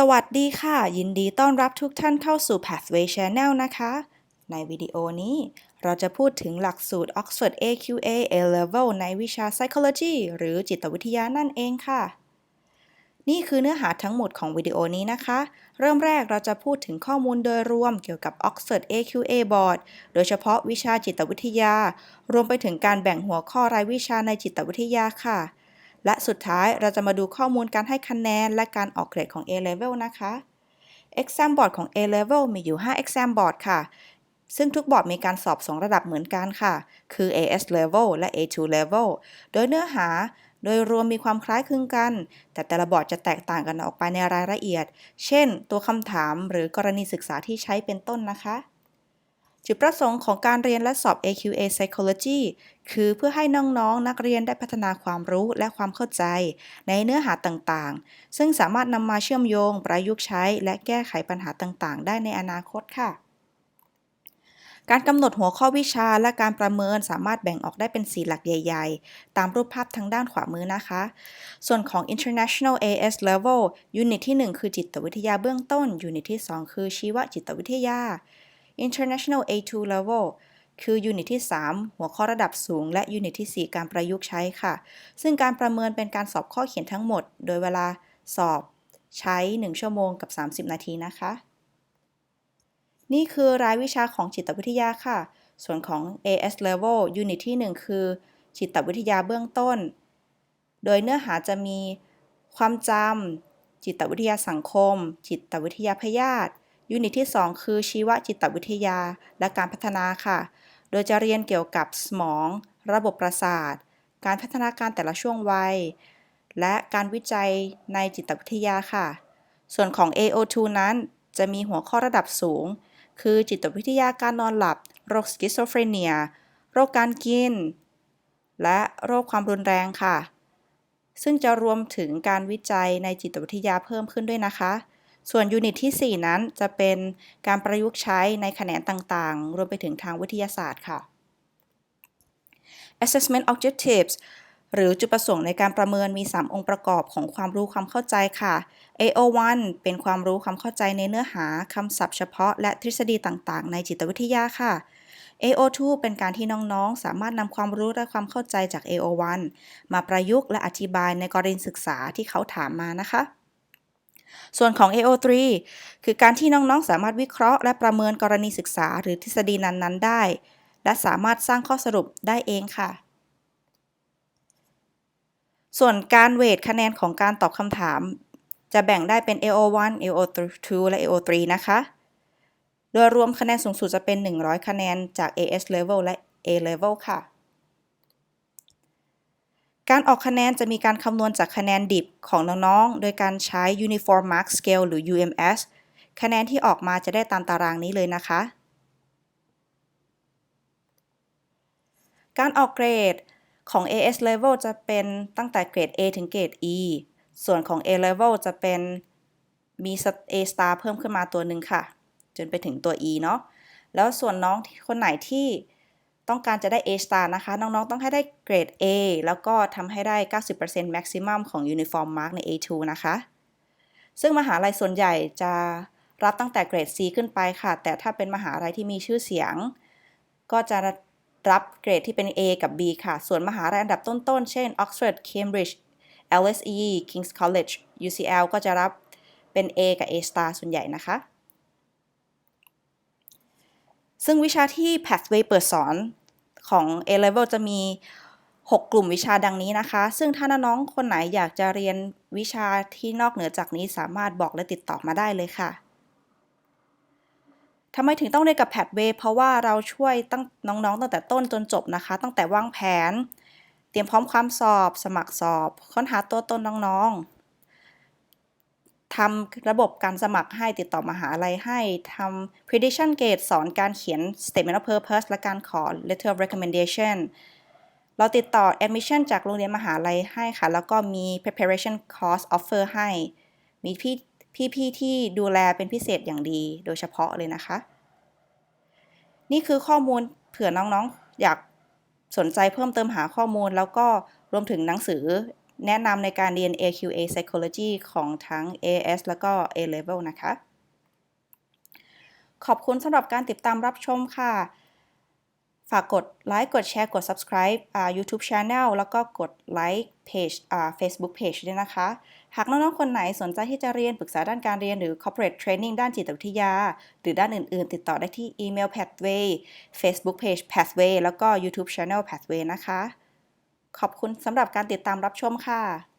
สวัสดีค่ะ ยินดีต้อนรับทุกท่านเข้าสู่ Pathway Channel นะคะ ในวิดีโอนี้เราจะพูดถึงหลักสูตร Oxford AQA A-Level ในวิชา Psychology หรือจิตวิทยานั่นเองค่ะ นี่คือเนื้อหาทั้งหมดของวิดีโอนี้นะคะ เริ่มแรกเราจะพูดถึงข้อมูลโดยรวมเกี่ยวกับ Oxford AQA Board โดยเฉพาะวิชาจิตวิทยา รวมไปถึงการแบ่งหัวข้อรายวิชาในจิตวิทยาค่ะ และสุดท้ายเราจะมาดูข้อมูลการให้คะแนน และการออกเกรดของ A-Level นะคะ Exam Board ของ A-Level มีอยู่ 5 Exam Board ค่ะ ซึ่งทุกบอร์ดมีการสอบ 2 ระดับเหมือนกันค่ะ คือ AS Level และ A2 Level โดยเนื้อหาโดยรวมมีความคล้ายคลึงกัน แต่แต่ละบอร์ดจะแตกต่างกันออกไปในรายละเอียด เช่น ตัวคำถามหรือกรณีศึกษาที่ใช้เป็นต้นนะคะ จุดประสงค์ของการเรียนและสอบ AQA Psychology คือเพื่อให้น้องๆนนักเรียนได้พัฒนาความรู้และความเข้าใจ ในเนื้อหาต่างๆ ซึ่งสามารถนำมาเชื่อมโยง ประยุกต์ใช้ และแก้ไขปัญหาต่างๆ ได้ในอนาคตค่ะ การกำหนดหัวข้อวิชาและการประเมินสามารถแบ่งออกได้เป็น4หลักใหญ่ ๆ ตามรูปภาพทางด้านขวามือนะคะ ส่วนของ International AS Level ยูนิตที่ 1 คือจิตวิทยาเบื้องต้นยูนิตที่ 2 คือชีวจิตวิทยา International A2 Level คือยูนิตที่ 3 หัวข้อระดับสูง และยูนิตที่ 4 การประยุกต์ใช้ค่ะ ซึ่งการประเมินเป็นการสอบข้อเขียนทั้งหมด โดยเวลาสอบใช้ 1 ชั่วโมงกับ 30 นาทีนะคะ นี่คือรายวิชาของจิตวิทยาค่ะ ส่วนของ AS Level ยูนิตที่ 1 คือ จิตวิทยาเบื้องต้น โดยเนื้อหาจะมีความจำจิตวิทยาสังคม จิตวิทยาพยาธิ ยูนิตที่ 2 คือชีวจิตวิทยาและการพัฒนาค่ะ โดยจะเรียนเกี่ยวกับสมอง ระบบประสาท การพัฒนาการแต่ละช่วงวัย และการวิจัยในจิตวิทยาค่ะ ส่วนของ AO2 นั้นจะมีหัวข้อระดับสูง คือจิตวิทยาการนอนหลับ โรคสกิสโซเฟรเนีย โรคการกิน และโรคความรุนแรงค่ะ ซึ่งจะรวมถึงการวิจัยในจิตวิทยาเพิ่มขึ้นด้วยนะคะ ส่วนยูนิตที่ 4 นั้นจะเป็นการประยุกต์ใช้ในแขนงต่างๆ รวมไปถึงทางวิทยาศาสตร์ค่ะ Assessment Objectives หรือจุดประสงค์ในการประเมินมี 3 องค์ประกอบของความรู้ความเข้าใจค่ะ AO1 เป็นความรู้ความเข้าใจในเนื้อหาคำศัพท์เฉพาะและทฤษฎีต่างๆ ในจิตวิทยาค่ะ AO2 เป็นการที่น้องๆ สามารถนำความรู้และความเข้าใจจาก AO1 มาประยุกต์และอธิบายในกรณีศึกษาที่เขาถามมานะคะ ส่วนของ AO3 คือการที่น้องๆ สามารถวิเคราะห์และประเมินกรณีศึกษาหรือทฤษฎีนั้นๆ ได้ และสามารถสร้างข้อสรุปได้เองค่ะ ส่วนการเวทคะแนนของการตอบคำถาม จะแบ่งได้เป็น AO1 AO2 และ AO3 นะคะ โดยรวมคะแนนสูงสุดจะเป็น 100 คะแนนจาก AS Level และ A Level ค่ะ การออกคะแนนจะมีการคำนวณจากคะแนนดิบของน้องๆ โดยการใช้ Uniform Mark Scale หรือ UMS คะแนนที่ออกมาจะได้ตามตารางนี้เลยนะคะ การออกเกรดของ AS Level จะเป็นตั้งแต่เกรด A ถึงเกรด E ส่วนของ A Level จะเป็นมี A star เพิ่มขึ้นมาตัวหนึ่งค่ะ จนไปถึงตัว E เนาะ แล้วส่วนน้องคนไหนที่ ต้องการจะได้ A star นะคะ น้องๆ ต้องให้ได้เกรด A แล้วก็ทำให้ได้ 90% maximum ของ uniform mark ใน A2 นะคะ ซึ่งมหาลัยส่วนใหญ่จะรับตั้งแต่เกรด C ขึ้นไปค่ะ แต่ถ้าเป็นมหาลัยที่มีชื่อเสียง ก็จะรับเกรดที่เป็น A กับ B ค่ะ ส่วนมหาลัยอันดับต้นๆ เช่น Oxford Cambridge LSE King's College UCL ก็จะรับเป็น A กับ A star ส่วนใหญ่นะคะ ซึ่งวิชาที่ Pathway เปิดสอนของ A level จะมี 6 กลุ่มวิชาดังนี้นะคะ ซึ่งถ้าน้องคนไหนอยากจะเรียนวิชาที่นอกเหนือจากนี้สามารถบอกและติดต่อมาได้เลยค่ะทำไมถึงต้องเรียนกับ Pathway เพราะว่าเราช่วยตั้งน้องๆ ตั้งแต่ต้นจนจบนะคะ ตั้งแต่วางแผน เตรียมพร้อมความสอบ สมัครสอบ ค้นหาตัวตนน้องๆ ทำระบบการสมัครให้ติดต่อมหาลัยให้ทำ prediction gate สอนการเขียน statement of purpose และการขอ letter of recommendation เราติดต่อ admission จากโรงเรียนมหาลัยให้ค่ะ แล้วก็มี preparation course offer ให้ มีพี่พี่ๆที่ดูแลเป็นพิเศษอย่างดีโดยเฉพาะเลยนะคะ นี่คือข้อมูลเผื่อน้องๆ อยากสนใจเพิ่มเติมหาข้อมูลแล้วก็รวมถึงหนังสือ แนะนำในการเรียน AQA Psychology ของทั้ง AS แล้วก็ A Level นะคะ ขอบคุณสำหรับการติดตามรับชมค่ะ ฝากกดไลค์ กดแชร์ กด subscribe YouTube Channel แล้วก็กดไลค์เพจ Facebook Page ด้วยนะคะ หากน้อง ๆ คนไหนสนใจที่จะเรียนปรึกษาด้านการเรียนหรือ corporate training ด้านจิตวิทยา หรือด้านอื่น ๆ ติดต่อได้ที่อีเมล pathway Facebook Page pathway แล้วก็ YouTube Channel pathway นะคะ ขอบคุณสำหรับการติดตามรับชมค่ะ